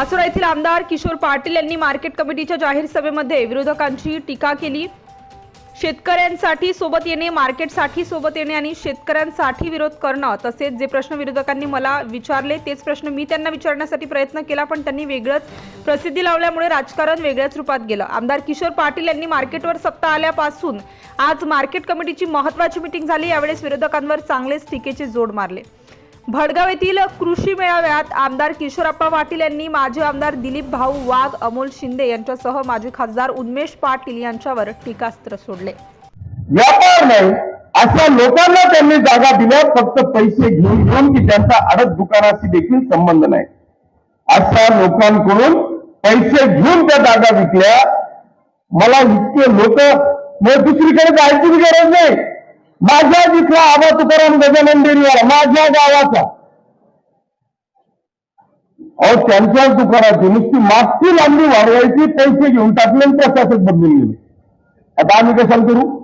पाचोरा येथील आमदार किशोर पाटील यांनी मार्केट कमिटीच्या जाहीर सभेमध्ये विरोधकांची टीका केली. शेतकऱ्यांसाठी सोबत येणे मार्केटसाठी सोबत येणे आणि शेतकऱ्यांसाठी विरोध करणं तसेच जे प्रश्न विरोधकांनी मला विचारले तेच प्रश्न मी त्यांना विचारण्यासाठी प्रयत्न केला पण त्यांनी वेगळंच प्रसिद्धी लावल्यामुळे राजकारण वेगळ्याच रूपात गेलं. आमदार किशोर पाटील यांनी मार्केटवर सत्ता आल्यापासून आज मार्केट कमिटीची महत्वाची मिटिंग झाली यावेळेस विरोधकांवर चांगलेच टीकेचे जोड मारले. भडगाव येथील कृषी मेळाव्यात आमदार किशोरप्पा पाटील यांनी माजी आमदार दिलीप भाऊ वाघ अमोल शिंदे यांच्यासह माजी खासदार उन्मेष पाटील यांच्यावर टीकास्त्र सोडले. व्यापार नाही अशा लोकांना त्यांनी जागा दिल्या फक्त पैसे घेऊन घेऊन की त्यांचा अडत दुकानाशी देखील संबंध नाही. अशा लोकांकडून पैसे घेऊन त्या जागा विकल्या. मला इतके लोक मग दुसरीकडे जायची गरज नाही. माझ्या जिथला आबा तुकाराम गजानन डेरीवाला माझ्या गावाचा अहो त्यांच्याच दुकानाची नुसती मागची लांबी वाढवायची पैसे घेऊन टाकले आणि प्रशासक बदलून गेले. आता आम्ही कशाला करू?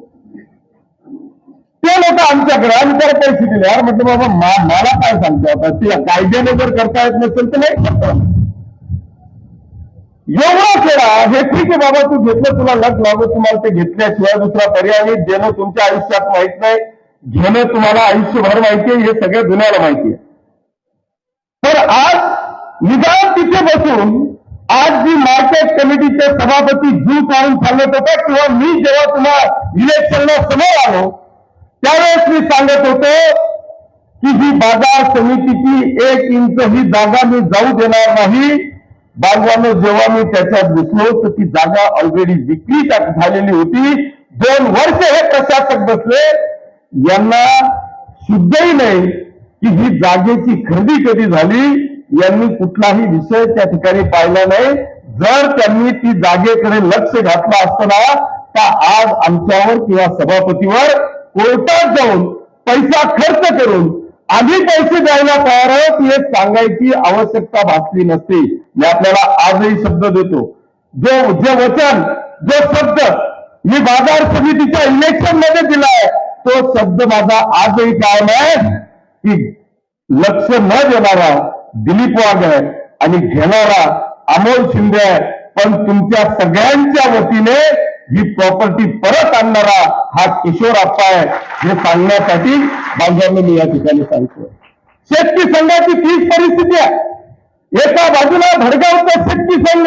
ते लोक आमच्याकडे आम्ही त्याला पैसे दिले. यार म्हटलं बाबा मा- मला काय सांगतो आता? ते कायद्याने जर करता येत नसेल तर नाही करता. एवढा खेळा हे ठीक आहे बाबा तू घेतलं तुला लग लागू तुम्हाला ते घेतल्याशिवाय दुसरा पर्याय नाही देणं तुमच्या आयुष्यात माहीत नाही घेणं तुम्हाला आयुष्यभर माहिती आहे हे सगळ्या दुनियाला माहिती आहे. तर आज निदान तिथे बसून आज जी मार्केट कमिटीचे सभापती जीव काढून सांगत होता किंवा मी जेव्हा तुम्हाला इलेक्शनला समोर आलो त्यावेळेस मी सांगत होतो की ही बाजार समितीची एक इंच ही जागा मी जाऊ देणार नाही बांधवांनो जेव्हा मी त्याच्यात घुसलो तर ती जागा ऑलरेडी विक्री झालेली होती. दोन वर्ष हे प्रशासक बसले. यांना शुद्धही नाही की ही जागेची खरेदी कधी झाली यांनी कुठलाही विषय त्या ठिकाणी पाहिला नाही. जर त्यांनी ती जागेकडे लक्ष घातलं असताना तर आज आमच्यावर किंवा सभापतीवर कोर्टात जाऊन पैसा खर्च करून आम्ही पैसे द्यायला तयार आहोत हे सांगायची आवश्यकता भासली नसते. मी आपल्याला आजही शब्द देतो. जो जे वचन जो शब्द मी बाजार समितीच्या इलेक्शनमध्ये दिलाय तो शब्द माझा आजही कायम आहे. की लक्ष न देणारा दिलीप वाघ आहे आणि घेणारा अमोल शिंदे आहे. पण तुमच्या सगळ्यांच्या वतीने ही प्रॉपर्टी परत आणणारा हा किशोर आप्पा आहे हे सांगण्यासाठी बांधवांनी मी या ठिकाणी सांगतो शेतकी संघाची तीच परिस्थिती आहे. एका बाजूला भडगावचा शेतकी संघ.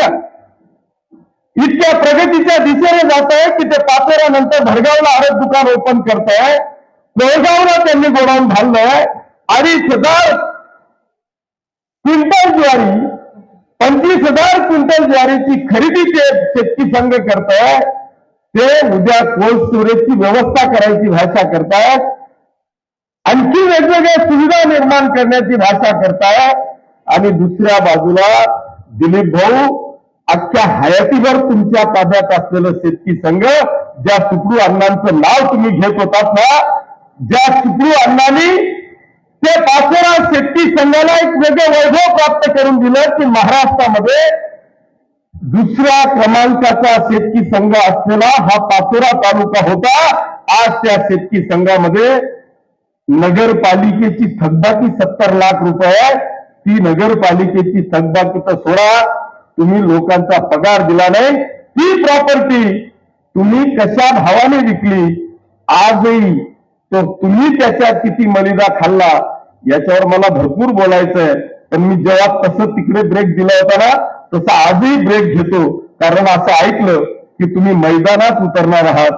इतक्या प्रगतीच्या दिशेने जात आहे की ते पाचोऱ्यानंतर भडगावला आरत दुकान ओपन करत आहे कोळगावला त्यांनी गोडाऊन बांधलंय. अडीच हजार क्विंटल ज्वारी पंचवीस हजार क्विंटल ज्वारीची खरेदी ते शेतकी संघ करताय. ते उद्या कोल्ड स्टोरेजची व्यवस्था करायची भाषा करतायत. आणखी वेगवेगळ्या सुविधा निर्माण करण्याची भाषा करतायत. आणि दुसऱ्या बाजूला दिलीप भाऊ अख्ख्या हयातीभर तुमच्या ताब्यात असलेलं शेतकी संघ ज्या सुपडू अण्णांचं नाव तुम्ही घेत होतात ना ज्या सुपडू अण्णांनी ते पाचोरा शेतकी संघाला एक वेगळं वैभव प्राप्त करून दिलं की महाराष्ट्रामध्ये दुसऱ्या क्रमांकाचा शेतकी संघ असलेला हा पाचोरा तालुका होता. आज त्या शेतकी संघामध्ये नगरपालिकेची थकबाकी सत्तर लाख रुपये ती नगरपालिकेची थकबाकी तर सोडा. तुम्ही लोकांचा पगार दिला नाही. ती प्रॉपर्टी तुम्ही कशा भावाने विकली? आजही तो तुम्ही त्याच्यात किती मलिदा खाल्ला? याच्यावर मला भरपूर बोलायचंय. पण मी जेव्हा तसं तिकडे ब्रेक दिला होता ना तसा आजही ब्रेक घेतो. कारण असं ऐकलं की तुम्ही मैदानात उतरणार आहात.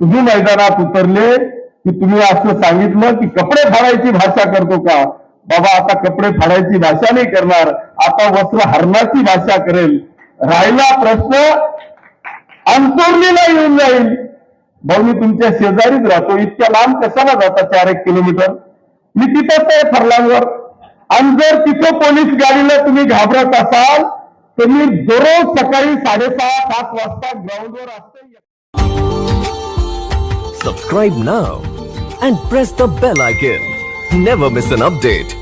तुम्ही मैदानात उतरले की तुम्ही असं सांगितलं की कपडे फाडायची भाषा करतो का? बाबा आता कपडे फाडायची भाषा नाही करणार. आता वस्त्र हरणाची भाषा करेल. राहिला प्रश्न अंतुर्लीला येऊन जाईल. भाऊ मी तुमच्या शेजारीच राहतो. इतक्या लांब कशाला जाता चार एक किलोमीटर? मी तिथंच आहे फरलांवर. आणि जर तिथं पोलीस गाडीला तुम्ही घाबरत असाल तर मी दररोज सकाळी साडेसहा सात वाजता ग्राउंडवर असतो Subscribe now and press the bell icon. Never miss an update.